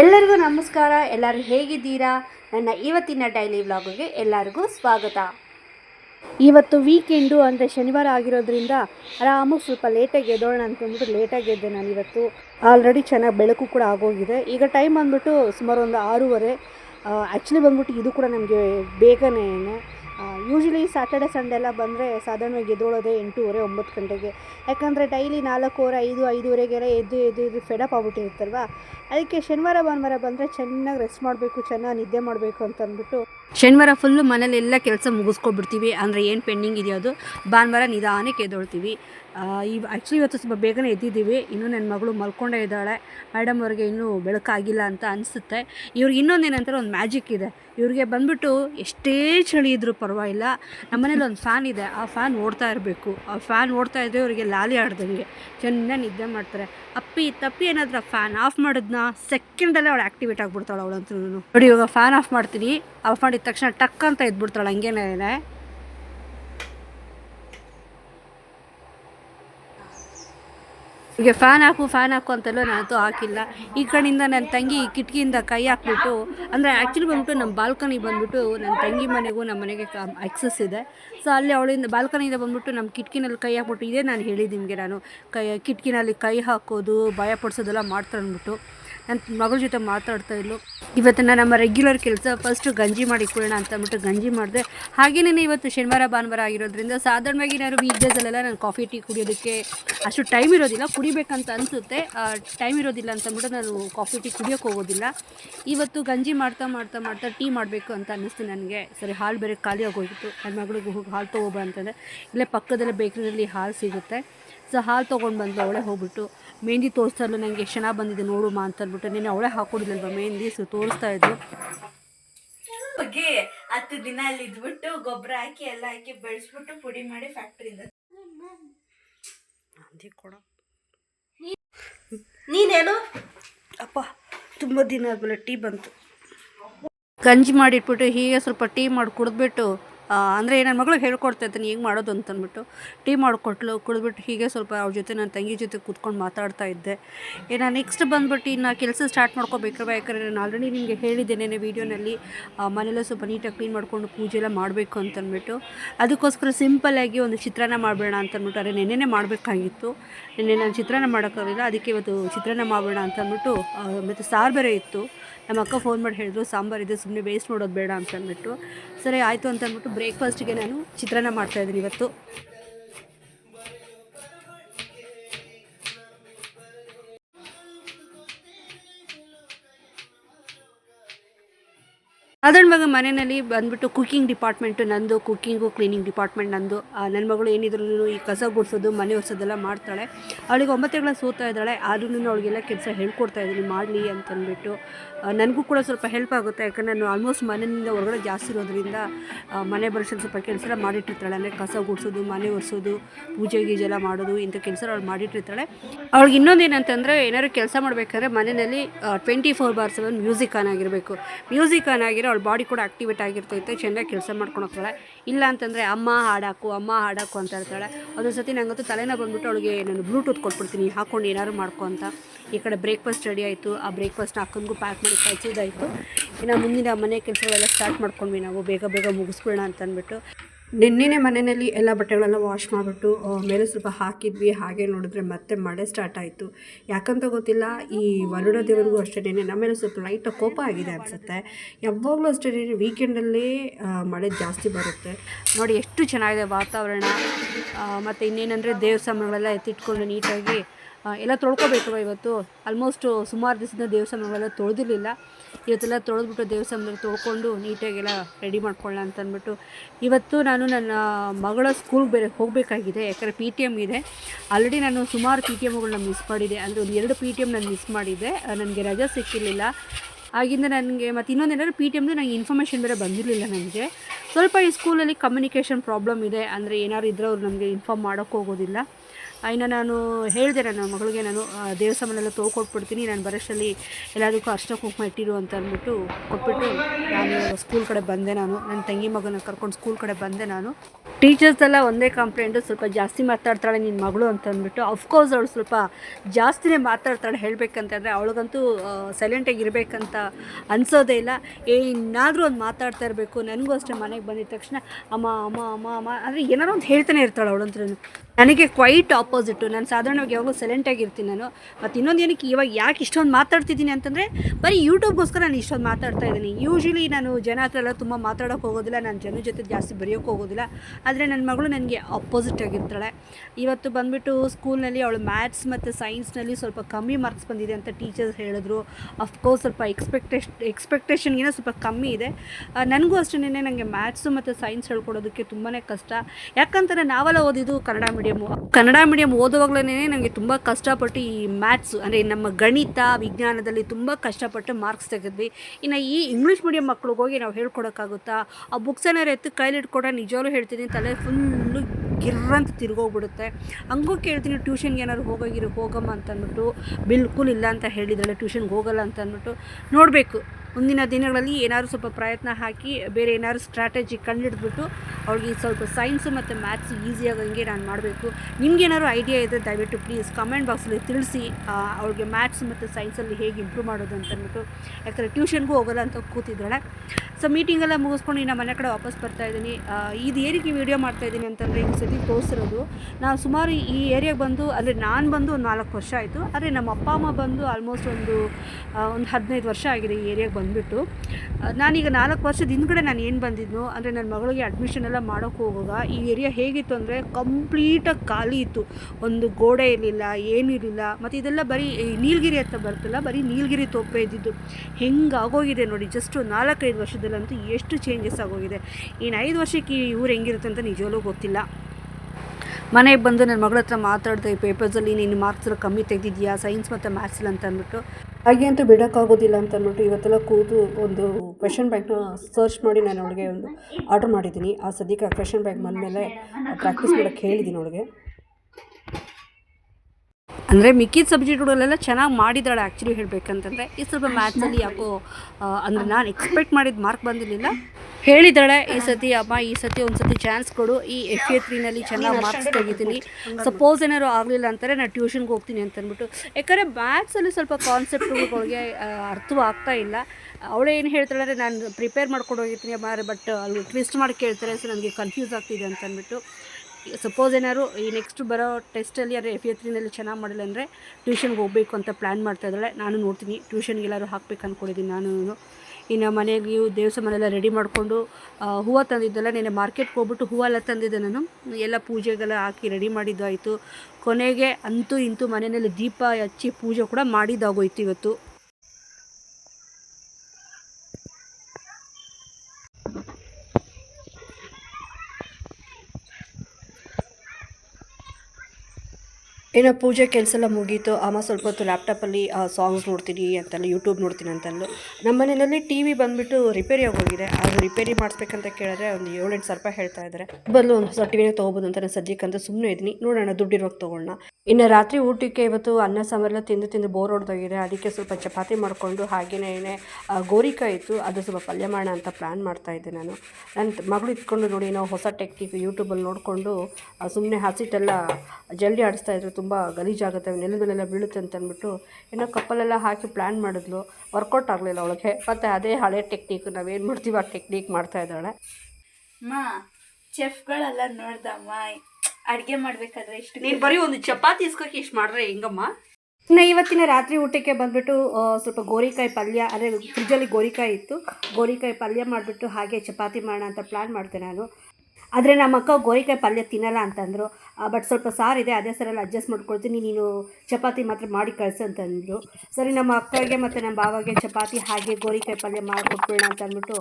ಎಲ್ಲರಿಗೂ ನಮಸ್ಕಾರ. ಎಲ್ಲರೂ ಹೇಗಿದ್ದೀರಾ? ನನ್ನ ಇವತ್ತಿನ ಡೈಲಿ ವ್ಲಾಗಿಗೆ ಎಲ್ಲರಿಗೂ ಸ್ವಾಗತ. ಇವತ್ತು ವೀಕೆಂಡು ಅಂದರೆ ಶನಿವಾರ ಆಗಿರೋದ್ರಿಂದ ಆರಾಮಾಗಿ ಸ್ವಲ್ಪ ಲೇಟಾಗಿ ಎದ್ದೋಣ ಅಂತಂದ್ಬಿಟ್ಟು ಲೇಟಾಗಿ ಎದ್ದೆ ನಾನು ಇವತ್ತು. ಆಲ್ರೆಡಿ ಚೆನ್ನಾಗಿ ಬೆಳಕು ಕೂಡ ಆಗೋಗಿದೆ. ಈಗ ಟೈಮ್ ಬಂದ್ಬಿಟ್ಟು ಸುಮಾರು ಒಂದು ಆರೂವರೆ. ಆ್ಯಕ್ಚುಲಿ ಬಂದ್ಬಿಟ್ಟು ಇದು ಕೂಡ ನಮಗೆ ಬೇಗನೆ ಯೂಶ್ವಲಿ ಸ್ಯಾಟರ್ಡೆ ಸಂಡೇ ಎಲ್ಲ ಬಂದರೆ ಸಾಧಾರಣವಾಗಿ ಎದ್ದೋಳೋದೆ ಎಂಟೂವರೆ, ಒಂಬತ್ತು ಗಂಟೆಗೆ. ಯಾಕಂದರೆ ಡೈಲಿ ನಾಲ್ಕೂವರೆ, ಐದು, ಐದುವರೆಗೆಲ್ಲ ಎದ್ದು ಎದ್ದು ಎದ್ದು ಫೆಡಪ್ ಆಗ್ಬಿಟ್ಟಿರುತ್ತಲ್ವ? ಅದಕ್ಕೆ ಶನಿವಾರ, ಭಾನುವಾರ ಬಂದರೆ ಚೆನ್ನಾಗಿ ರೆಸ್ಟ್ ಮಾಡಬೇಕು, ಚೆನ್ನಾಗಿ ನಿದ್ದೆ ಮಾಡಬೇಕು ಅಂತ ಅಂದ್ಬಿಟ್ಟು. ಶನಿವಾರ ಫುಲ್ಲು ಮನೇಲೆಲ್ಲ ಕೆಲಸ ಮುಗಿಸ್ಕೊಬಿಡ್ತೀವಿ. ಅಂದರೆ ಏನು ಪೆಂಡಿಂಗ್ ಇದೆಯೋ ಅದು, ಭಾನುವಾರ ನಿಧಾನಕ್ಕೆ ಎದ್ದೊಳ್ತೀವಿ. ಇವ್ ಆ್ಯಕ್ಚುಲಿ ಇವತ್ತು ಸ್ವಲ್ಪ ಬೇಗನೆ ಎದ್ದಿದ್ದೀವಿ. ಇನ್ನೂ ನನ್ನ ಮಗಳು ಮಲ್ಕೊಂಡೇ ಇದ್ದಾಳೆ. ಮೇಡಮ್ ಅವ್ರಿಗೆ ಇನ್ನೂ ಬೆಳಕಾಗಿಲ್ಲ ಅಂತ ಅನಿಸುತ್ತೆ. ಇವ್ರಿಗೆ ಇನ್ನೊಂದು ಏನಂತಾರೆ, ಒಂದು ಮ್ಯಾಜಿಕ್ ಇದೆ. ಇವ್ರಿಗೆ ಬಂದ್ಬಿಟ್ಟು ಎಷ್ಟೇ ಚಳಿ ಇದ್ದರೂ ಪರವಾಗಿಲ್ಲ. ನಮ್ಮನೇಲಿ ಒಂದು ಫ್ಯಾನ್ ಇದೆ. ಆ ಫ್ಯಾನ್ ಓಡ್ತಾ ಇರಬೇಕು. ಆ ಫ್ಯಾನ್ ಓಡ್ತಾ ಇದ್ದರೆ ಇವರಿಗೆ ಲಾಲಿ ಆಡ್ದಂಗೆ. ಚೆನ್ನಾಗಿ ನಿದ್ದೆ ಮಾಡ್ತಾರೆ. ಅಪ್ಪಿ, ತಪ್ಪಿ ಏನಾದರೂ ಫ್ಯಾನ್ ಆಫ್ ಮಾಡಿದ್ನ ಸೆಕೆಂಡಲ್ಲೇ ಅವಳು ಆ್ಯಕ್ಟಿವೇಟ್ ಆಗಿಬಿಡ್ತಾಳೆ ಅವಳಂತೂ ನೋಡಿ ಇವಾಗ ಫ್ಯಾನ್ ಆಫ್ ಮಾಡ್ತೀನಿ. ಆಫ್ ಮಾಡಿದ ತಕ್ಷಣ ಟಕ್ ಅಂತ ಇದ್ಬಿಡ್ತಾಳೆ ಹಂಗೇನೆ. ಈಗ ಫ್ಯಾನ್ ಹಾಕು ಫ್ಯಾನ್ ಹಾಕು ಅಂತಲ್ಲ ನಾನು ಹಾಕಿಲ್ಲ. ಈ ಕಡೆಯಿಂದ ನನ್ನ ತಂಗಿ ಕಿಟಕಿಯಿಂದ ಕೈ ಹಾಕ್ಬಿಟ್ಟು, ಅಂದರೆ ಆ್ಯಕ್ಚುಲಿ ಬಂದ್ಬಿಟ್ಟು ನಮ್ಮ ಬಾಲ್ಕನಿ ಬಂದ್ಬಿಟ್ಟು ನನ್ನ ತಂಗಿ ಮನೆಗೂ ನಮ್ಮ ಮನೆಗೆ ಆಕ್ಸಸ್ ಇದೆ. ಸೊ ಅಲ್ಲಿ ಅವಳಿಂದ ಬಾಲ್ಕನಿಯಿಂದ ಬಂದ್ಬಿಟ್ಟು ನಮ್ಮ ಕಿಟಕಿನಲ್ಲಿ ಕೈ ಹಾಕ್ಬಿಟ್ಟು, ಇದೇ ನಾನು ಹೇಳಿದ್ದು ನಿಮಗೆ ನಾನು, ಕೈ, ಕಿಟಕಿನಲ್ಲಿ ಕೈ ಹಾಕೋದು, ಭಯ ಪಡಿಸೋದೆಲ್ಲ ಮಾಡ್ತಾರೆ ಅಂದ್ಬಿಟ್ಟು. ನನ್ನ ಮಗಳ ಜೊತೆ ಮಾತಾಡ್ತಾ ಇವತ್ತು ನನ್ನ ನಮ್ಮ ರೆಗ್ಯುಲರ್ ಕೆಲಸ ಫಸ್ಟು ಗಂಜಿ ಮಾಡಿ ಕೊಡೋಣ ಅಂತ ಅಂದ್ಬಿಟ್ಟು ಗಂಜಿ ಮಾಡಿದೆ. ಹಾಗೆಯೇ ಇವತ್ತು ಶನಿವಾರ, ಭಾನುವಾರ ಆಗಿರೋದ್ರಿಂದ ಸಾಧಾರಣವಾಗಿ ನಾನು ವೀಕ್ ಡೇಸಲ್ಲೆಲ್ಲ ನಾನು ಕಾಫಿ ಟೀ ಕುಡಿಯೋದಕ್ಕೆ ಅಷ್ಟು ಟೈಮ್ ಇರೋದಿಲ್ಲ. ಕುಡಿಬೇಕಂತ ಅನಿಸುತ್ತೆ. ಟೈಮ್ ಇರೋದಿಲ್ಲ ಅಂತ ಅಂದ್ಬಿಟ್ಟು ನಾನು ಕಾಫಿ ಟೀ ಕುಡಿಯೋಕ್ಕೆ ಹೋಗೋದಿಲ್ಲ. ಇವತ್ತು ಗಂಜಿ ಮಾಡ್ತಾ ಮಾಡ್ತಾ ಮಾಡ್ತಾ ಟೀ ಮಾಡಬೇಕು ಅಂತ ಅನ್ನಿಸ್ತು ನನಗೆ. ಸರಿ, ಹಾಲು ಬೇರೆ ಖಾಲಿ ಆಗೋಗಿತ್ತು ನನ್ನ ಮಗಳಿಗೆ ಹೋಗಿ ಹಾಲು ತೊಗೊಬ ಅಂತಂದರೆ ಇಲ್ಲೇ ಪಕ್ಕದಲ್ಲೇ ಬೇಕ್ರಿಯಲ್ಲಿ ಹಾಲು ಸಿಗುತ್ತೆ. ಸೊ ಹಾಲು ತೊಗೊಂಡು ಬಂದು ಅವಳೇ ಹೋಗ್ಬಿಟ್ಟು ಮೆಹಂದಿ ತೋರಿಸ್ತಾರಲ್ಲ ನನಗೆ ಎಷ್ಟು ಚೆನ್ನಾಗಿ ಬಂದಿದೆ ನೋಡುಮ್ಮ ಅಂತ ಅಂದ್ಬಿಟ್ಟು ನೀನು ಅವಳೇ ಹಾಕೊಡಿದ್ಲಲ್ವಾ ಮೆಹಂದಿ ಸೊ ತೋರಿಸ್ತಾ ಇದ್ಲು. ಬಗ್ಗೆ ಹತ್ತು ದಿನ ಅಲ್ಲಿ ಇದ್ಬಿಟ್ಟು ಗೊಬ್ಬರ ಹಾಕಿ ಎಲ್ಲ ಹಾಕಿ ಬೆಳೆಸ್ಬಿಟ್ಟು ಪುಡಿ ಮಾಡಿ ಫ್ಯಾಕ್ಟ್ರಿಯಿಂದ ನೀನೇನು? ಅಪ್ಪ ತುಂಬ ದಿನ ಆದಮೇಲೆ ಟೀ ಬಂತು. ಗಂಜಿ ಮಾಡಿಟ್ಬಿಟ್ಟು ಹೀಗೆ ಸ್ವಲ್ಪ ಟೀ ಮಾಡಿ ಕುಡಿದ್ಬಿಟ್ಟು ಅಂದರೆ ನನ್ನ ಮಗಳಿಗೆ ಹೇಳ್ಕೊಡ್ತಾ ಇದ್ದಾನೆ ಹೇಗೆ ಮಾಡೋದು ಅಂತಂದ್ಬಿಟ್ಟು ಟೀ ಮಾಡಿಕೊಟ್ಲು, ಕುಡಿದ್ಬಿಟ್ಟು ಹೀಗೆ ಸ್ವಲ್ಪ ಅವ್ರ ಜೊತೆ ನನ್ನ ತಂಗಿ ಜೊತೆ ಕೂತ್ಕೊಂಡು ಮಾತಾಡ್ತಾ ಇದ್ದೆ. ನಾನು ನೆಕ್ಸ್ಟ್ ಬಂದ್ಬಿಟ್ಟು ಇನ್ನು ಕೆಲಸ ಸ್ಟಾರ್ಟ್ ಮಾಡ್ಕೋಬೇಕ್ರವ ಯಾಕಂದರೆ ನಾನು ಆಲ್ರೆಡಿ ನಿಮಗೆ ಹೇಳಿದ್ದೇನೆ ವೀಡಿಯೋನಲ್ಲಿ ಮನೆಯಲ್ಲ ಸ್ವಲ್ಪ ನೀಟಾಗಿ ಕ್ಲೀನ್ ಮಾಡಿಕೊಂಡು ಪೂಜೆ ಎಲ್ಲ ಮಾಡಬೇಕು ಅಂತಂದ್ಬಿಟ್ಟು ಅದಕ್ಕೋಸ್ಕರ ಸಿಂಪಲ್ಲಾಗಿ ಒಂದು ಚಿತ್ರಾನ್ನ ಮಾಡಬೇಡ ಅಂತಂದ್ಬಿಟ್ಟು ಅರೆ ನೆನ್ನೆನೇ ಮಾಡಬೇಕಾಗಿತ್ತು. ನೆನ್ನೆ ನಾನು ಚಿತ್ರಾನ್ನ ಮಾಡೋಕ್ಕಾಗಲಿಲ್ಲ ಅದಕ್ಕೆ ಇವತ್ತು ಚಿತ್ರಾನ್ನ ಮಾಡಬೇಡ ಅಂತಂದ್ಬಿಟ್ಟು ಮತ್ತು ಸಾರು ಬೇರೆ ಇತ್ತು. ನಮ್ಮ ಅಕ್ಕ ಫೋನ್ ಮಾಡಿ ಹೇಳಿದ್ರು, ಸಾಂಬಾರು ಇದೆ ಸುಮ್ಮನೆ ವೇಸ್ಟ್ ಮಾಡೋದು ಬೇಡ ಅಂತ ಅಂದ್ಬಿಟ್ಟು. ಸರಿ, ಆಯಿತು ಅಂತ ಅಂದ್ಬಿಟ್ಟು ಬ್ರೇಕ್ಫಾಸ್ಟಿಗೆ ನಾನು ಚಿತ್ರಾನ್ನ ಮಾಡ್ತಾಯಿದ್ದೀನಿ ಇವತ್ತು. ಸಾಧಾರಣವಾಗಿ ಮನೆಯಲ್ಲಿ ಬಂದ್ಬಿಟ್ಟು ಕುಕ್ಕಿಂಗ್ ಡಿಪಾರ್ಟ್ಮೆಂಟು ನಂದು ಕುಕ್ಕಿಂಗು ಕ್ಲೀನಿಂಗ್ ಡಿಪಾರ್ಟ್ಮೆಂಟ್ ನಂದು. ನನ್ನ ಮಗಳು ಏನಿದ್ರು ಈ ಕಸ ಗುಡಿಸೋದು, ಮನೆ ಒರೆಸೋದೆಲ್ಲ ಮಾಡ್ತಾಳೆ. ಅವಳಿಗೆ ಒಂಬತ್ತು ತಿಂಗಳ ಸೋತಾ ಇದ್ದಾಳೆ. ಆದ್ರೂ ಅವಳಿಗೆಲ್ಲ ಕೆಲಸ ಹೇಳ್ಕೊಡ್ತಾ ಇದ್ದೀನಿ, ಮಾಡಲಿ ಅಂತಂದ್ಬಿಟ್ಟು. ನನಗೂ ಕೂಡ ಸ್ವಲ್ಪ ಹೆಲ್ಪ್ ಆಗುತ್ತೆ. ಯಾಕಂದರೆ ನಾನು ಆಲ್ಮೋಸ್ಟ್ ಮನೆಯಿಂದ ಹೊರಗಡೆ ಜಾಸ್ತಿ ಇರೋದ್ರಿಂದ ಮನೆ ಬರೋಷ್ಟು ಸ್ವಲ್ಪ ಕೆಲಸ ಎಲ್ಲ ಮಾಡಿಟ್ಟಿರ್ತಾಳೆ. ಅಂದರೆ ಕಸ ಗುಡಿಸೋದು, ಮನೆ ಒರೆಸೋದು, ಪೂಜೆ ಗೀಜೆಲ್ಲ ಮಾಡೋದು, ಇಂಥ ಕೆಲಸ ಅವ್ಳು ಮಾಡಿಟ್ಟಿರ್ತಾಳೆ. ಅವಳಿಗೆ ಇನ್ನೊಂದು ಏನಂತಂದರೆ ಏನಾದ್ರು ಕೆಲಸ ಮಾಡಬೇಕಾದ್ರೆ ಮನೆಯಲ್ಲಿ twenty four bar seven music on ಆಗಿರಬೇಕು. ಮ್ಯೂಸಿಕ್ ಆನ್ ಆಗಿರೋ ಅವಳ ಬಾಡಿ ಕೂಡ ಆಕ್ಟಿವೇಟ್ ಆಗಿರ್ತೈತೆ ಚೆನ್ನಾಗಿ ಕೆಲಸ ಮಾಡ್ಕೊಂಡು ಹೋಗ್ತಾಳೆ. ಇಲ್ಲ ಅಂತಂದರೆ ಅಮ್ಮ ಹಾಡಾಕು ಅಮ್ಮ ಹಾಡಾಕು ಅಂತ ಇರ್ತಾಳೆ ಅದೊಂದು ಸತಿ ನಂಗಂತೂ ತಲೆನ ಬಂದುಬಿಟ್ಟು ಅವಳಿಗೆ ನಾನು ಬ್ಲೂಟೂತ್ ಕೊಟ್ಬಿಡ್ತೀನಿ ಹಾಕೊಂಡು ಏನಾದ್ರು ಮಾಡ್ಕೊ ಅಂತ. ಈ ಕಡೆ ಬ್ರೇಕ್ಫಾಸ್ಟ್ ರೆಡಿ ಆಯಿತು. ಆ ಬ್ರೇಕ್ಫಾಸ್ಟ್ ಅಕ್ಕನಿಗೂ ಪ್ಯಾಕ್ ಮಾಡಿ ಕಳಿಸಿದ್ದಾಯಿತು. ಇನ್ನು ಮುಂದಿನ ಮನೆ ಕೆಲಸಗಳೆಲ್ಲ ಸ್ಟಾರ್ಟ್ ಮಾಡ್ಕೊಂಡ್ವಿ ನಾವು. ಬೇಗ ಬೇಗ ಮುಗಿಸ್ಬಿಡೋಣ ಅಂತ ನಿನ್ನೆನೇ ಮನೆಯಲ್ಲಿ ಎಲ್ಲ ಬಟ್ಟೆಗಳೆಲ್ಲ ವಾಶ್ ಮಾಡಿಬಿಟ್ಟು ಮೇಲೆ ಸ್ವಲ್ಪ ಹಾಕಿದ್ವಿ. ಹಾಗೆ ನೋಡಿದ್ರೆ ಮತ್ತೆ ಮಳೆ ಸ್ಟಾರ್ಟ್ ಆಯಿತು. ಯಾಕಂತ ಗೊತ್ತಿಲ್ಲ, ಈ ವರುಣ ದೇವರಿಗೂ ಅಷ್ಟೇ ನಮ್ಮೇಲೆ ಸ್ವಲ್ಪ ಲೈಟ್ ಕೋಪ ಆಗಿದೆ ಅನಿಸುತ್ತೆ. ಯಾವಾಗಲೂ ಅಷ್ಟೇ ವೀಕೆಂಡಲ್ಲೇ ಮಳೆ ಜಾಸ್ತಿ ಬರುತ್ತೆ. ನೋಡಿ, ಎಷ್ಟು ಚೆನ್ನಾಗಿದೆ ವಾತಾವರಣ. ಮತ್ತು ಇನ್ನೇನಂದರೆ ದೇವ್ರ ಸಾಮಾನುಗಳೆಲ್ಲ ಎತ್ತಿಟ್ಕೊಂಡು ನೀಟಾಗಿ ಎಲ್ಲ ತೊಳ್ಕೊಬೇಕು ಇವತ್ತು? ಆಲ್ಮೋಸ್ಟು ಸುಮಾರು ದಿವಸದ ದೇವಸ್ಥಾನಗಳೆಲ್ಲ ತೊಳೆದಿರಲಿಲ್ಲ. ಇವತ್ತೆಲ್ಲ ತೊಳೆದ್ಬಿಟ್ಟು ದೇವಸ್ಥಾನದಲ್ಲಿ ತೊಳ್ಕೊಂಡು ನೀಟಾಗೆಲ್ಲ ರೆಡಿ ಮಾಡ್ಕೊಳ್ಳೋಣ ಅಂತ ಅಂದ್ಬಿಟ್ಟು ಇವತ್ತು ನಾನು ನನ್ನ ಮಗಳ ಸ್ಕೂಲ್ಗೆ ಬೇರೆ ಹೋಗಬೇಕಾಗಿದೆ, ಯಾಕಂದರೆ ಪಿ ಟಿ ಎಂ ಇದೆ. ಆಲ್ರೆಡಿ ನಾನು ಸುಮಾರು ಪಿ ಟಿ ಎಮ್ಗಳನ್ನ ಮಿಸ್ ಮಾಡಿದೆ. ಅಂದರೆ ಒಂದು ಎರಡು ಪಿ ಟಿ ಎಂ ನಾನು ಮಿಸ್ ಮಾಡಿದ್ದೆ ನನಗೆ ರಜೆ ಸಿಕ್ಕಿರಲಿಲ್ಲ. ಆಗಿಂದ ನನಗೆ ಮತ್ತು ಇನ್ನೊಂದೇನಾದ್ರು ಪಿ ಟಿ ಎಮ್ದು ನನಗೆ ಇನ್ಫಾರ್ಮೇಷನ್ ಬೇರೆ ಬಂದಿರಲಿಲ್ಲ ನನಗೆ. ಸ್ವಲ್ಪ ಈ ಸ್ಕೂಲಲ್ಲಿ ಕಮ್ಯುನಿಕೇಷನ್ ಪ್ರಾಬ್ಲಮ್ ಇದೆ. ಅಂದರೆ ಏನಾದ್ರು ಇದ್ದರೆ ಅವ್ರು ನನಗೆ ಇನ್ಫಾರ್ಮ್ ಮಾಡೋಕ್ಕೆ ಹೋಗೋದಿಲ್ಲ. ಇನ್ನು ನಾನು ಹೇಳಿದೆ ನನ್ನ ಮಗಳಿಗೆ ನಾನು ಆ, ದೇವಸ್ಥಾನನೆಲ್ಲ ತೊಗೊಟ್ಬಿಡ್ತೀನಿ ನಾನು ಬರೋಷ್ಟರಲ್ಲಿ ಎಲ್ಲದಕ್ಕೂ ಅರ್ಶನ ಕುಂಕುಮ ಇಟ್ಟಿರು ಅಂತ ಅಂದ್ಬಿಟ್ಟು ಕೊಟ್ಬಿಟ್ಟು ನಾನು ಸ್ಕೂಲ್ ಕಡೆ ಬಂದೆ ನಾನು. ನನ್ನ ತಂಗಿ ಮಗನ ಕರ್ಕೊಂಡು ಸ್ಕೂಲ್ ಕಡೆ ಬಂದೆ ನಾನು. ಟೀಚರ್ಸ್ ಎಲ್ಲ ಒಂದೇ ಕಂಪ್ಲೇಂಟು ಸ್ವಲ್ಪ ಜಾಸ್ತಿ ಮಾತಾಡ್ತಾಳೆ ನಿನ್ನ ಮಗಳು ಅಂತ ಅಂದ್ಬಿಟ್ಟು ಅಫ್ಕೋರ್ಸ್ ಅವಳು ಸ್ವಲ್ಪ ಜಾಸ್ತಿನೇ ಮಾತಾಡ್ತಾಳೆ ಹೇಳಬೇಕಂತಂದರೆ ಅವಳಿಗಂತೂ ಸೈಲೆಂಟಾಗಿ ಇರಬೇಕಂತ ಅನಿಸೋದೇ ಇಲ್ಲ. ಏ ಏನಾದರೂ ಒಂದು ಮಾತಾಡ್ತಾ ಇರಬೇಕು ನನಗೂ ಅಷ್ಟೇ ಮನೆಗೆ ಬಂದಿದ ತಕ್ಷಣ ಅಮ್ಮ ಅಮ್ಮ ಅಮ್ಮ ಅಮ್ಮ ಅಂದರೆ ಏನಾರೋ ಒಂದು ಹೇಳ್ತಾನೆ ಇರ್ತಾಳೆ ಅವಳಂತ್ರೂ. ನನಗೆ ಕ್ವೈಟ್ ಆಪೋಸಿಟು ನಾನು ಸಾಧಾರಣವಾಗಿ ಯಾವಾಗಲೂ ಸೈಲೆಂಟಾಗಿರ್ತೀನಿ ನಾನು. ಮತ್ತು ಇನ್ನೊಂದು ಏನಕ್ಕೆ ಇವಾಗ ಯಾಕೆ ಇಷ್ಟೊಂದು ಮಾತಾಡ್ತಿದ್ದೀನಿ ಅಂತಂದರೆ, ಬರೀ ಯೂಟ್ಯೂಬ್ಗೋಸ್ಕರ ನಾನು ಇಷ್ಟೊಂದು ಮಾತಾಡ್ತಾ ಇದ್ದೀನಿ. ಯೂಶ್ವಲಿ ನಾನು ಜನ ಹತ್ರ ಎಲ್ಲ ತುಂಬ ಮಾತಾಡೋಕೆ ಹೋಗೋದಿಲ್ಲ, ನಾನು ಜನ ಜೊತೆ ಜಾಸ್ತಿ ಬರೆಯೋಕೆ ಹೋಗೋದಿಲ್ಲ. ಆದರೆ ನನ್ನ ಮಗಳು ನನಗೆ ಅಪೋಸಿಟ್ ಆಗಿರ್ತಾಳೆ. ಇವತ್ತು ಬಂದುಬಿಟ್ಟು ಸ್ಕೂಲ್ನಲ್ಲಿ ಅವಳು ಮ್ಯಾಥ್ಸ್ ಮತ್ತು ಸೈನ್ಸ್ನಲ್ಲಿ ಸ್ವಲ್ಪ ಕಮ್ಮಿ ಮಾರ್ಕ್ಸ್ ಬಂದಿದೆ ಅಂತ ಟೀಚರ್ಸ್ ಹೇಳಿದ್ರು. ಅಫ್ಕೋರ್ಸ್ ಸ್ವಲ್ಪ ಎಕ್ಸ್ಪೆಕ್ಟೇಷ್ ಎಕ್ಸ್ಪೆಕ್ಟೇಷನ್ಗಿಂತ ಸ್ವಲ್ಪ ಕಮ್ಮಿ ಇದೆ. ನನಗೂ ಅಷ್ಟೇ ನನಗೆ ಮ್ಯಾಥ್ಸು ಮತ್ತು ಸೈನ್ಸ್ ಹೇಳ್ಕೊಡೋದಕ್ಕೆ ತುಂಬಾ ಕಷ್ಟ. ಯಾಕಂತಂದರೆ ನಾವೆಲ್ಲ ಓದಿದ್ದು ಕನ್ನಡ ಮೀಡಿಯಮು ಕನ್ನಡ ಮೀಡಿಯಮ್ ಓದುವಾಗಲೇ ನನಗೆ ತುಂಬ ಕಷ್ಟಪಟ್ಟು ಈ ಮ್ಯಾಥ್ಸ್ ಅಂದರೆ ನಮ್ಮ ಗಣಿತ, ವಿಜ್ಞಾನದಲ್ಲಿ ತುಂಬ ಕಷ್ಟಪಟ್ಟು ಮಾರ್ಕ್ಸ್ ತೆಗೆದ್ವಿ. ಇನ್ನು ಈ ಇಂಗ್ಲೀಷ್ ಮೀಡಿಯಮ್ ಮಕ್ಳಿಗೆ ಹೋಗಿ ನಾವು ಹೇಳ್ಕೊಡೋಕ್ಕಾಗುತ್ತಾ? ಆ ಬುಕ್ಸ್ ಏನಾರು ಎತ್ತು ಕೈಲಿಟ್ಕೊಡೋ ನಿಜವಾಗ್ಲೂ ಹೇಳ್ತೀನಿ, ತಲೆ ಫುಲ್ಲು ಗಿರ್ರಂತ ತಿರುಗೋಗ್ಬಿಡುತ್ತೆ. ಹಂಗೂ ಕೇಳ್ತೀನಿ ಟ್ಯೂಷನ್ಗೆ ಏನಾದ್ರು ಹೋಗೋಗಿರು, ಹೋಗಮ್ಮ ಅಂತ ಅಂದ್ಬಿಟ್ಟು ಬಿಲ್ಕುಲ್ ಇಲ್ಲ ಅಂತ ಹೇಳಿದ್ರಲ್ಲ ಟ್ಯೂಷನ್ಗೆ ಹೋಗಲ್ಲ ಅಂತ ಅಂದ್ಬಿಟ್ಟು ನೋಡಬೇಕು. ಮುಂದಿನ ದಿನಗಳಲ್ಲಿ ಏನಾದರೂ ಸ್ವಲ್ಪ ಪ್ರಯತ್ನ ಹಾಕಿ, ಬೇರೆ ಏನಾದ್ರು ಸ್ಟ್ರಾಟಜಿ ಕಂಡುಹಿಡಿದ್ಬಿಟ್ಟು ಅವ್ಳಿಗೆ ಸ್ವಲ್ಪ ಸೈನ್ಸು ಮತ್ತು ಮ್ಯಾಥ್ಸು ಈಸಿ ಆಗೋಂಗೆ ನಾನು ಮಾಡಬೇಕು. ನಿಮ್ಗೇನಾದ್ರು ಐಡಿಯಾ ಇದ್ದರೆ ದಯವಿಟ್ಟು ಪ್ಲೀಸ್ ಕಮೆಂಟ್ ಬಾಕ್ಸಲ್ಲಿ ತಿಳಿಸಿ ಅವ್ಳಿಗೆ ಮ್ಯಾಥ್ಸ್ ಮತ್ತು ಸೈನ್ಸಲ್ಲಿ ಹೇಗೆ ಇಂಪ್ರೂವ್ ಮಾಡೋದು ಅಂತ ಅಂದ್ಬಿಟ್ಟು. ಯಾಕಂದರೆ ಟ್ಯೂಷನ್ಗೂ ಹೋಗೋಲ್ಲ ಅಂತ ಕೂತಿದ್ದಾಳೆ. ಸೊ ಮೀಟಿಂಗೆಲ್ಲ ಮುಗಿಸ್ಕೊಂಡು ಇನ್ನು ಮನೆ ಕಡೆ ವಾಪಸ್ ಬರ್ತಾ ಇದ್ದೀನಿ. ಆ, ಇದು ಏನಕ್ಕೆ ವೀಡಿಯೋ ಮಾಡ್ತಾ ಇದ್ದೀನಿ ಅಂತಂದರೆ ಈ ಸತಿ ತೋರಿಸಿರೋದು ನಾನು ಸುಮಾರು ಈ ಏರಿಯಾಗೆ ಬಂದು ಅಂದರೆ ನಾನು ಬಂದು ಒಂದು ನಾಲ್ಕು ವರ್ಷ ಆಯಿತು. ಆದರೆ ನಮ್ಮ ಅಪ್ಪ ಅಮ್ಮ ಬಂದು ಆಲ್ಮೋಸ್ಟ್ ಒಂದು ಒಂದು ಹದಿನೈದು ವರ್ಷ ಆಗಿದೆ ಈ ಏರಿಯಾಗೆ ಬಂದುಬಿಟ್ಟು. ನಾನೀಗ ನಾಲ್ಕು ವರ್ಷದ ಹಿಂದ್ಗಡೆ ನಾನು ಏನು ಬಂದಿದ್ನು ಅಂದರೆ ನನ್ನ ಮಗಳಿಗೆ ಅಡ್ಮಿಷನ್ ಎಲ್ಲ ಮಾಡೋಕ್ಕೆ ಹೋಗುವಾಗ ಈ ಏರಿಯಾ ಹೇಗಿತ್ತು ಅಂದರೆ ಕಂಪ್ಲೀಟಾಗಿ ಖಾಲಿ ಇತ್ತು. ಒಂದು ಗೋಡೆ ಇರಲಿಲ್ಲ, ಏನೂ ಇರಲಿಲ್ಲ. ಮತ್ತು ಇದೆಲ್ಲ ಬರೀ ನೀಲಗಿರಿ ಅಂತ ಬರ್ತಲ್ಲ ಬರೀ ನೀಲಗಿರಿ ತೋಪ ಇದ್ದಿದ್ದು. ಹೆಂಗೆ ಆಗೋಗಿದೆ ನೋಡಿ ಜಸ್ಟ್ ನಾಲ್ಕೈದು ವರ್ಷದಲ್ಲಂತೂ ಎಷ್ಟು ಚೇಂಜಸ್ ಆಗೋಗಿದೆ. ಇನ್ನು ಐದು ವರ್ಷಕ್ಕೆ ಈ ಊರು ಹೆಂಗಿರುತ್ತೆ ಅಂತ ನಿಜವಲ್ಲೂ ಗೊತ್ತಿಲ್ಲ. ಮನೆಗೆ ಬಂದು ನನ್ನ ಮಗಳ ಹತ್ರ ಮಾತಾಡ್ತಾ ಈ ಪೇಪರ್ಸಲ್ಲಿ ನೀನು ಮಾರ್ಕ್ಸ್ ಕಮ್ಮಿ ತೆಗೆದಿದ್ಯಾ ಸೈನ್ಸ್ ಮತ್ತು ಮ್ಯಾಥ್ಸಲ್ಲಿ ಅಂತ ಅಂದ್ಬಿಟ್ಟು. ಹಾಗೆ ಅಂತೂ ಬಿಡೋಕ್ಕಾಗೋದಿಲ್ಲ ಅಂತ ಅಂದ್ಬಿಟ್ಟು ಇವತ್ತೆಲ್ಲ ಕೂತು ಒಂದು ಕ್ವೆಶನ್ ಬ್ಯಾಂಕ್ನ ಸರ್ಚ್ ಮಾಡಿ ನಾನು ಅವಳಿಗೆ ಒಂದು ಆರ್ಡ್ರ್ ಮಾಡಿದ್ದೀನಿ. ಆ ಸದ್ಯಕ್ಕೆ ಆ ಕ್ವೆಶನ್ ಬ್ಯಾಂಕ್ ಬಂದಮೇಲೆ ಪ್ರಾಕ್ಟೀಸ್ ಮಾಡೋಕ್ಕೆ ಹೇಳಿದ್ದೀನಿ ಅವಳಿಗೆ. ಅಂದರೆ ಮಿಕ್ಕಿದ ಸಬ್ಜೆಕ್ಟ್ಗಳಲ್ಲೆಲ್ಲ ಚೆನ್ನಾಗಿ ಮಾಡಿದ್ದಾಳೆ ಆ್ಯಕ್ಚುಲಿ ಹೇಳಬೇಕಂತಂದರೆ. ಈ ಸ್ವಲ್ಪ ಮ್ಯಾಥ್ಸಲ್ಲಿ ಯಾಕೋ ಅಂದರೆ ನಾನು ಎಕ್ಸ್ಪೆಕ್ಟ್ ಮಾಡಿದ ಮಾರ್ಕ್ ಬಂದಿರಲಿಲ್ಲ. ಹೇಳಿದ್ದಾಳೆ ಈ ಸತಿ ಅಮ್ಮ ಈ ಸತಿ ಒಂದು ಸತಿ ಚಾನ್ಸ್ ಕೊಡು. ಈ ಎಫ್ ಎ ತ್ರೀನಲ್ಲಿ ಚೆನ್ನಾಗಿ ಮಾರ್ಕ್ಸ್ ತೆಗಿತೀನಿ. ಸಪೋಸ್ ಏನಾದ್ರು ಆಗಲಿಲ್ಲ ಅಂತಾರೆ ನಾನು ಟ್ಯೂಷನ್ಗೆ ಹೋಗ್ತೀನಿ ಅಂತ ಅಂದ್ಬಿಟ್ಟು ಯಾಕಂದರೆ ಮ್ಯಾಥ್ಸಲ್ಲಿ ಸ್ವಲ್ಪ ಕಾನ್ಸೆಪ್ಟ್ಗಳಿಗೆ ಅರ್ಥವಾಗ್ತಾ ಇಲ್ಲ. ಅವಳು ಏನು ಹೇಳ್ತಾಳೆ ಅಂದರೆ ನಾನು ಪ್ರಿಪೇರ್ ಮಾಡ್ಕೊಂಡು ಹೋಗಿರ್ತೀನಿ ಅಮ್ಮ ಬಟ್ ಅಲ್ಲಿ ಟ್ವಿಸ್ಟ್ ಮಾಡಿ ಕೇಳ್ತಾರೆ ಸೊ ನನಗೆ ಕನ್ಫ್ಯೂಸ್ ಆಗ್ತಿದೆ ಅಂತ ಅಂದ್ಬಿಟ್ಟು ಸಪೋಸ್ ಏನಾದ್ರು ಈ ನೆಕ್ಸ್ಟ್ ಬರೋ ಟೆಸ್ಟಲ್ಲಿ ಯಾರು ಎಫ್ ಎ ತ್ರೀನಲ್ಲಿ ಚೆನ್ನಾಗಿ ಮಾಡಿಲ್ಲ ಅಂದರೆ ಟ್ಯೂಷನ್ಗೆ ಹೋಗಬೇಕು ಅಂತ ಪ್ಲ್ಯಾನ್ ಮಾಡ್ತಾ ಇದ್ದಾಳೆ. ನಾನು ನೋಡ್ತೀನಿ ಟ್ಯೂಷನ್ಗೆ ಎಲ್ಲರೂ ಹಾಕ್ಬೇಕು ಅಂದ್ಕೊಂಡಿದ್ದೀನಿ ನಾನು. ಇನ್ನು ಮನೆಗೆ ಇವು ಮನೆಲ್ಲ ರೆಡಿ ಮಾಡಿಕೊಂಡು ಹೂವು ತಂದಿದ್ದೆಲ್ಲ ನೆನೆ ಮಾರ್ಕೆಟ್ಗೆ ಹೋಗ್ಬಿಟ್ಟು ಹೂವೆಲ್ಲ ತಂದಿದ್ದೆ ನಾನು. ಎಲ್ಲ ಪೂಜೆಗೆಲ್ಲ ಹಾಕಿ ರೆಡಿ ಮಾಡಿದ್ದಾಯಿತು. ಕೊನೆಗೆ ಅಂತೂ ಇಂತೂ ಮನೆಯಲ್ಲಿ ದೀಪ ಹಚ್ಚಿ ಪೂಜೆ ಕೂಡ ಮಾಡಿದ್ದಾಗೋಯ್ತು ಇವತ್ತು. ಏನೋ ಪೂಜೆ ಕೆಲಸ ಎಲ್ಲ ಮುಗೀತು, ಅಮ್ಮ ಸ್ವಲ್ಪ ಹೊತ್ತು ಲ್ಯಾಪ್ಟಾಪಲ್ಲಿ ಸಾಂಗ್ಸ್ ನೋಡ್ತೀನಿ ಅಂತೆಲ್ಲ ಯೂಟ್ಯೂಬ್ ನೋಡ್ತೀನಿ ಅಂತಂದು. ನಮ್ಮ ಮನೆಯಲ್ಲಿ ಟಿ ವಿ ಬಂದುಬಿಟ್ಟು ರಿಪೇರಿ ಆಗೋಗಿದೆ ಅದು ರಿಪೇರಿ ಮಾಡಿಸ್ಬೇಕಂತ ಕೇಳಿದ್ರೆ ಒಂದು ಏಳೆಂಟು ಸಾವಿರ ರೂಪಾಯಿ ಹೇಳ್ತಾ ಇದ್ದಾರೆ ಬದಲು ಒಂದು ಹೊಸ ಟಿವಿನೇ ತೊಗೋಬೋದು ಅಂತ ನಾನು ಸದ್ಯಕ್ಕಂತ ಸುಮ್ಮನೆ ಇದ್ದೀನಿ. ನೋಡೋಣ ದುಡ್ಡಿರುವಾಗ ತೊಗೊಳ್ಳೋಣ ಇನ್ನು ರಾತ್ರಿ ಊಟಕ್ಕೆ ಇವತ್ತು ಅನ್ನ ಸಾಂಬಾರೆಲ್ಲ ತಿಂದು ತಿಂದು ಬೋರ್ ಹೊಡೆದೋಗಿದೆ. ಅದಕ್ಕೆ ಸ್ವಲ್ಪ ಚಪಾತಿ ಮಾಡಿಕೊಂಡು ಹಾಗೆಯೇ ಗೋರಿಕಾಯಿ ಇತ್ತು. ಅದು ಸ್ವಲ್ಪ ಪಲ್ಯ ಮಾಡೋಣ ಅಂತ ಪ್ಲ್ಯಾನ್ ಮಾಡ್ತಾ ಇದ್ದೆ ನಾನು. ನನ್ನ ಮಗಳು ಇಟ್ಕೊಂಡು ನೋಡಿ ನಾವು ಹೊಸ ಟೆಕ್ನಿಕ್ ಯೂಟ್ಯೂಬಲ್ಲಿ ನೋಡಿಕೊಂಡು ಸುಮ್ಮನೆ ಹಸಿಟ್ಟೆಲ್ಲ ಜಲ್ದಿ ಆಡಿಸ್ತಾ ಇದ್ರು. ತುಂಬ ಗಲೀಜಾಗುತ್ತೆ ನೆಲದಲ್ಲೆಲ್ಲ ಬೀಳುತ್ತೆ ಅಂತ ಅಂದ್ಬಿಟ್ಟು ಏನೋ ಕಪ್ಪಲೆಲ್ಲ ಹಾಕಿ ಪ್ಲ್ಯಾನ್ ಮಾಡಿದ್ಲು. ವರ್ಕೌಟ್ ಆಗಲಿಲ್ಲ ಅವಳಿಗೆ. ಮತ್ತು ಅದೇ ಹಳೆ ಟೆಕ್ನಿಕ್ ನಾವೇನು ಮಾಡ್ತೀವಿ ಆ ಟೆಕ್ನಿಕ್ ಮಾಡ್ತಾ ಇದ್ದಾಳೆ. ಅಮ್ಮ ಚೆಫ್ಗಳೆಲ್ಲ ನೋಡ್ದಮ್ಮ ಅಡುಗೆ ಮಾಡಬೇಕಾದ್ರೆ ಇಷ್ಟು ನೀನು ಬರೀ ಒಂದು ಚಪಾತಿ ಇಸ್ಕೋಕೆ ಇಷ್ಟು ಮಾಡ್ರೆ ಹೆಂಗಮ್ಮ? ಇನ್ನು ಇವತ್ತಿನ ರಾತ್ರಿ ಊಟಕ್ಕೆ ಬಂದುಬಿಟ್ಟು ಸ್ವಲ್ಪ ಗೋರಿಕಾಯಿ ಪಲ್ಯ ಅದೇ ಫ್ರಿಜ್ಜಲ್ಲಿ ಗೋರಿಕಾಯಿ ಇತ್ತು. ಗೋರಿಕಾಯಿ ಪಲ್ಯ ಮಾಡಿಬಿಟ್ಟು ಹಾಗೆ ಚಪಾತಿ ಮಾಡೋಣ ಅಂತ ಪ್ಲ್ಯಾನ್ ಮಾಡಿದೆ ನಾನು. ಆದರೆ ನಮ್ಮ ಅಕ್ಕ ಗೋರಿಕಾಯಿ ಪಲ್ಯ ತಿನ್ನಲ್ಲ ಅಂತಂದರು. ಬಟ್ ಸ್ವಲ್ಪ ಸಾರಿದೆ ಅದೇ ಸರಲ್ಲಿ ಅಡ್ಜಸ್ಟ್ ಮಾಡ್ಕೊಳ್ತೀನಿ, ನೀನು ಚಪಾತಿ ಮಾತ್ರ ಮಾಡಿ ಕಳಿಸು ಅಂತಂದರು. ಸರಿ, ನಮ್ಮ ಅಕ್ಕಗೆ ಮತ್ತು ನಮ್ಮ ಬಾವಾಗೆ ಚಪಾತಿ ಹಾಗೆ ಗೋರಿಕಾಯಿ ಪಲ್ಯ ಮಾಡಿಕೊಟ್ಬಿಡೋಣ ಅಂತ ಅಂದ್ಬಿಟ್ಟು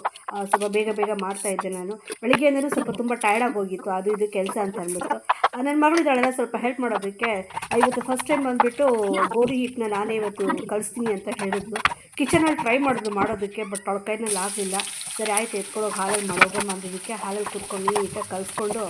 ಸ್ವಲ್ಪ ಬೇಗ ಬೇಗ ಮಾಡ್ತಾ ಇದ್ದೆ ನಾನು. ಬೆಳಿಗ್ಗೆ ಏನಾದ್ರು ಸ್ವಲ್ಪ ತುಂಬ ಟಯರ್ಡಾಗಿ ಹೋಗಿತ್ತು, ಅದು ಇದು ಕೆಲಸ ಅಂತ ಅಂದ್ಬಿಟ್ಟು ನನ್ನ ಮಗಳಿದ್ದಾಳೆಲ್ಲ, ಸ್ವಲ್ಪ ಹೆಲ್ಪ್ ಮಾಡೋದಕ್ಕೆ ಇವತ್ತು ಫಸ್ಟ್ ಟೈಮ್ ಬಂದುಬಿಟ್ಟು ಗೋಧಿ ಹಿಟ್ಟನ್ನ ನಾನೇ ಇವತ್ತು ಕಳಿಸ್ತೀನಿ ಅಂತ ಹೇಳಿದ್ಲು. ಕಿಚನಲ್ಲಿ ಟ್ರೈ ಮಾಡಿದ್ರು ಮಾಡೋದಕ್ಕೆ ಬಟ್ ಅವಳ ಕೈನಲ್ಲಿ ಆಗಲಿಲ್ಲ. ಸರಿ, ಆಯಿತು ಎತ್ಕೊಳ್ಳೋಕೆ ಹಾಲಲ್ಲಿ ಮಾಡೋದು ಅಂದಿದ್ದಕ್ಕೆ ಹಾಲಲ್ಲಿ ಕುತ್ಕೊಂಡು ನೀಟಾಗಿ ಕಲಿಸ್ಕೊಂಡು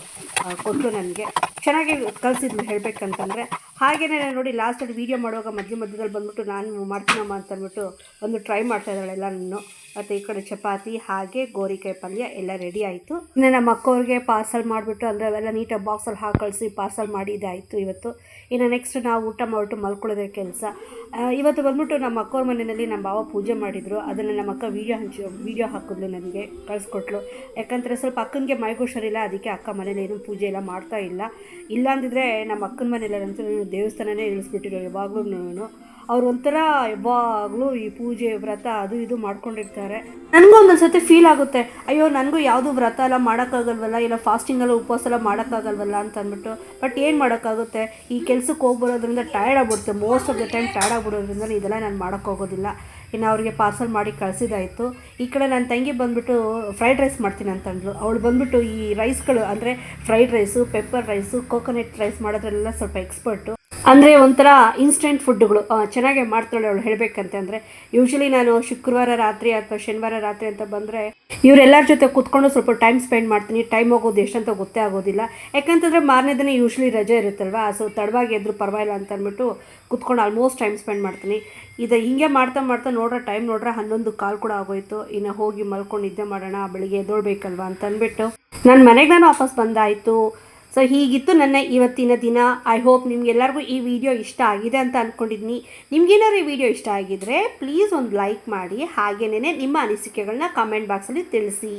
ಕೊಟ್ಟು ನನಗೆ. ಚೆನ್ನಾಗಿ ಕಲಿಸಿದ್ಲು ಹೇಳಬೇಕಂತಂದರೆ. ಹಾಗೆಯೇ ನಾನು ನೋಡಿ ಲಾಸ್ಟಲ್ಲಿ ವೀಡಿಯೋ ಮಾಡುವಾಗ ಮಧ್ಯ ಮಧ್ಯದಲ್ಲಿ ಬಂದ್ಬಿಟ್ಟು, ನಾನು ಮಾಡ್ತೀನಮ್ಮ ಅಂತಂದ್ಬಿಟ್ಟು ಒಂದು ಟ್ರೈ ಮಾಡ್ತಾ ಇದ್ದಾಳೆ ಎಲ್ಲನೂ ಮತ್ತು ಈ ಕಡೆ ಚಪಾತಿ ಹಾಗೆ ಗೋರಿಕಾಯಿ ಪಲ್ಯ ಎಲ್ಲ ರೆಡಿ ಆಯಿತು. ಇನ್ನು ನಮ್ಮ ಅಕ್ಕವ್ರಿಗೆ ಪಾರ್ಸಲ್ ಮಾಡಿಬಿಟ್ಟು ಅಂದರೆ ಅವೆಲ್ಲ ನೀಟಾಗಿ ಬಾಕ್ಸಲ್ಲಿ ಹಾಕಿ ಕಳಿಸಿ ಪಾರ್ಸಲ್ ಮಾಡಿದ್ದಾಯಿತು ಇವತ್ತು. ಇನ್ನು ನೆಕ್ಸ್ಟ್ ನಾವು ಊಟ ಮಾಡಿಬಿಟ್ಟು ಮಲ್ಕೊಳ್ಳೋದೇ ಕೆಲಸ. ಇವತ್ತು ಬಂದ್ಬಿಟ್ಟು ನಮ್ಮ ಅಕ್ಕವ್ರ ಮನೆಯಲ್ಲಿ ನಮ್ಮ ಭಾವ ಪೂಜೆ ಮಾಡಿದರು. ಅದನ್ನು ನಮ್ಮ ಅಕ್ಕ ವೀಡಿಯೋ ಹಂಚಿ ವೀಡಿಯೋ ಹಾಕಿದ್ಲು ನನಗೆ, ಕಳಿಸ್ಕೊಟ್ಲು. ಯಾಕಂದರೆ ಸ್ವಲ್ಪ ಅಕ್ಕನಿಗೆ ಮೈಗೋಷರಿಲ್ಲ ಅದಕ್ಕೆ ಅಕ್ಕ ಮನೇಲಿ ಏನು ಪೂಜೆ ಎಲ್ಲ ಮಾಡ್ತಾ ಇಲ್ಲ. ಇಲ್ಲ ಅಂದಿದ್ರೆ ನಮ್ಮ ಅಕ್ಕನ ಮನೇಲಂತೂ ದೇವಸ್ಥಾನನೇ ಇಳಿಸ್ಬಿಟ್ಟಿರೋ ಯಾವಾಗಲೂ ಅವ್ರು ಒಂಥರ ಯಾವಾಗಲೂ ಈ ಪೂಜೆ ವ್ರತ ಅದು ಇದು ಮಾಡ್ಕೊಂಡಿರ್ತಾರೆ. ನನಗೂ ಒಂದೊಂದು ಸತಿ ಫೀಲ್ ಆಗುತ್ತೆ. ಅಯ್ಯೋ, ನನಗೂ ಯಾವುದು ವ್ರತ ಎಲ್ಲ ಮಾಡೋಕ್ಕಾಗಲ್ವಲ್ಲ, ಇಲ್ಲ ಫಾಸ್ಟಿಂಗ್ ಎಲ್ಲ ಉಪವಾಸ ಎಲ್ಲ ಮಾಡೋಕ್ಕಾಗಲ್ವಲ್ಲ ಅಂತ ಅಂದ್ಬಿಟ್ಟು ಬಟ್ ಏನು ಮಾಡೋಕ್ಕಾಗುತ್ತೆ? ಈ ಕೆಲ್ಸಕ್ಕೆ ಹೋಗ್ಬರೋದ್ರಿಂದ ಟಯರ್ಡ್ ಆಗ್ಬಿಡುತ್ತೆ. Most of the time tired ಆಗ್ಬಿಡೋದ್ರಿಂದ ಇದೆಲ್ಲ ನಾನು ಮಾಡೋಕ್ಕೋಗೋದಿಲ್ಲ ಇನ್ನು ಅವ್ರಿಗೆ ಪಾರ್ಸಲ್ ಮಾಡಿ ಕಳಿಸಿದಾಯಿತು. ಈ ಕಡೆ ನನ್ನ ತಂಗಿ ಬಂದುಬಿಟ್ಟು ಫ್ರೈಡ್ ರೈಸ್ ಮಾಡ್ತೀನಿ ಅಂತಂದ್ಲು. ಅವಳು ಬಂದುಬಿಟ್ಟು ಈ ರೈಸ್ಗಳು ಅಂದರೆ fried rice pepper rice coconut rice ಮಾಡೋದ್ರಲ್ಲೆಲ್ಲ ಸ್ವಲ್ಪ ಎಕ್ಸ್ಪರ್ಟು ಅಂದರೆ ಒಂಥರ ಇನ್ಸ್ಟೆಂಟ್ ಫುಡ್ಡುಗಳು. ಚೆನ್ನಾಗೆ ಮಾಡ್ತಾಳೆ ಅವಳು ಹೇಳಬೇಕಂತಂದರೆ ಯೂಶ್ವಲಿ ನಾನು ಶುಕ್ರವಾರ ರಾತ್ರಿ ಅಥವಾ ಶನಿವಾರ ರಾತ್ರಿ ಅಂತ ಬಂದರೆ, ಇವರೆಲ್ಲರ ಜೊತೆ ಕೂತ್ಕೊಂಡು ಸ್ವಲ್ಪ ಟೈಮ್ ಸ್ಪೆಂಡ್ ಮಾಡ್ತೀನಿ. ಟೈಮ್ ಹೋಗೋದು ಎಷ್ಟಂತ ಗೊತ್ತೇ ಆಗೋದಿಲ್ಲ. ಯಾಕಂತಂದರೆ ಮಾರನೇ ದಿನ ಯೂಶ್ವಲಿ ರಜೆ ಇರುತ್ತಲ್ವಾ? ಸೊ ತಡವಾಗಿ ಎದ್ರು ಪರವಾಗಿಲ್ಲ ಅಂತ ಅಂದ್ಬಿಟ್ಟು ಕೂತ್ಕೊಂಡು ಆಲ್ಮೋಸ್ಟ್ ಟೈಮ್ ಸ್ಪೆಂಡ್ ಮಾಡ್ತೀನಿ. ಇದು ಹಿಂಗೆ ಮಾಡ್ತಾ ಮಾಡ್ತಾ ನೋಡ್ರೆ ಟೈಮ್ ನೋಡ್ರೆ ಹನ್ನೊಂದು ಕಾಲ್ ಕೂಡ ಆಗೋಯ್ತು. ಇನ್ನು ಹೋಗಿ ಮಲ್ಕೊಂಡು ನಿದ್ದೆ ಮಾಡೋಣ, ಬೆಳಿಗ್ಗೆ ಎದ್ದೋಳ್ಬೇಕಲ್ವ ಅಂತ ಅಂದ್ಬಿಟ್ಟು. ನನ್ನ ಮನೆಗೆ ನಾನು ವಾಪಸ್ ಬಂದಾಯಿತು. ಸೊ ಹೀಗಿತ್ತು ನನ್ನ ಇವತ್ತಿನ ದಿನ. ಐ ಹೋಪ್ ನಿಮ್ಗೆಲ್ಲರಿಗೂ ಈ ವಿಡಿಯೋ ಇಷ್ಟ ಆಗಿದೆ ಅಂತ ಅಂದ್ಕೊಂಡಿದ್ದೀನಿ ನಿಮ್ಗೇನಾದ್ರು ಈ ವಿಡಿಯೋ ಇಷ್ಟ ಆಗಿದ್ರೆ ಪ್ಲೀಸ್ ಒಂದು ಲೈಕ್ ಮಾಡಿ. ಹಾಗೇನೇ ನಿಮ್ಮ ಅನಿಸಿಕೆಗಳನ್ನ ಕಮೆಂಟ್ ಬಾಕ್ಸಲ್ಲಿ ತಿಳಿಸಿ.